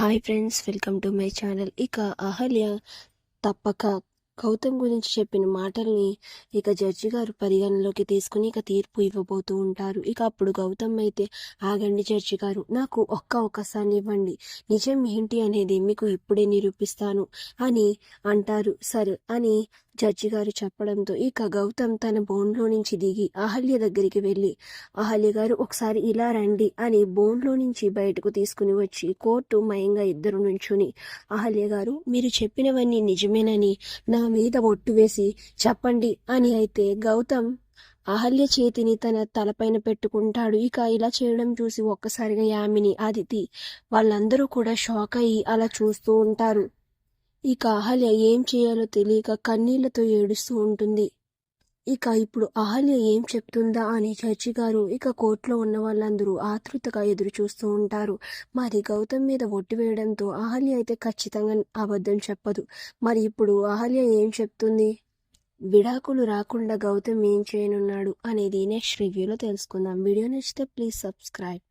Hi friends welcome to my channel ఇక అహల్య తప్పక గౌతమ్ గురించి చెప్పిన మాటల్ని ఇక జడ్జి గారు పరిగణలోకి తీసుకుని ఇక తీర్పు ఇవ్వబోతూ ఉంటారు. ఇక అప్పుడు గౌతమ్ అయితే ఆగండి జడ్జి గారు నాకు ఒక్క అవకాశాన్ని ఇవ్వండి. నిజం ఏంటి అనేది మీకు ఇప్పుడే నిరూపిస్తాను అని అంటారు. సరే అని జడ్జి గారు చెప్పడంతో ఇక గౌతమ్ తన బోన్లో నుంచి దిగి అహల్య దగ్గరికి వెళ్ళి అహల్య గారు ఒకసారి ఇలా రండి అని బోన్లో నుంచి బయటకు తీసుకుని వచ్చి కోర్టు మయంగా ఇద్దరు నుంచుని అహల్య గారు మీరు చెప్పినవన్నీ నిజమేనని నా మీద ఒట్టు వేసి చెప్పండి అని అయితే గౌతమ్ అహల్య చేతిని తన తలపైన పెట్టుకుంటాడు. ఇక ఇలా చేయడం చూసి ఒక్కసారిగా యామిని అదితి వాళ్ళందరూ కూడా షాక్ అయ్యి అలా చూస్తూ ఉంటారు. ఇక అహల్య ఏం చేయాలో తెలియక కన్నీళ్ళతో ఏడుస్తూ ఉంటుంది. ఇక ఇప్పుడు అహల్య ఏం చెప్తుందా అని చర్చి గారు ఇక కోర్టులో ఉన్న వాళ్ళందరూ ఆతృతగా ఎదురు చూస్తూ ఉంటారు. మరి గౌతమ్ మీద ఒట్టు వేయడంతో అహల్య అయితే ఖచ్చితంగా అబద్ధం చెప్పదు. మరి ఇప్పుడు అహల్య ఏం చెప్తుంది? విడాకులు రాకుండా గౌతమ్ ఏం చేయనున్నాడు అనేది నెక్స్ట్ రివ్యూలో తెలుసుకుందాం. వీడియో నచ్చితే ప్లీజ్ సబ్స్క్రైబ్.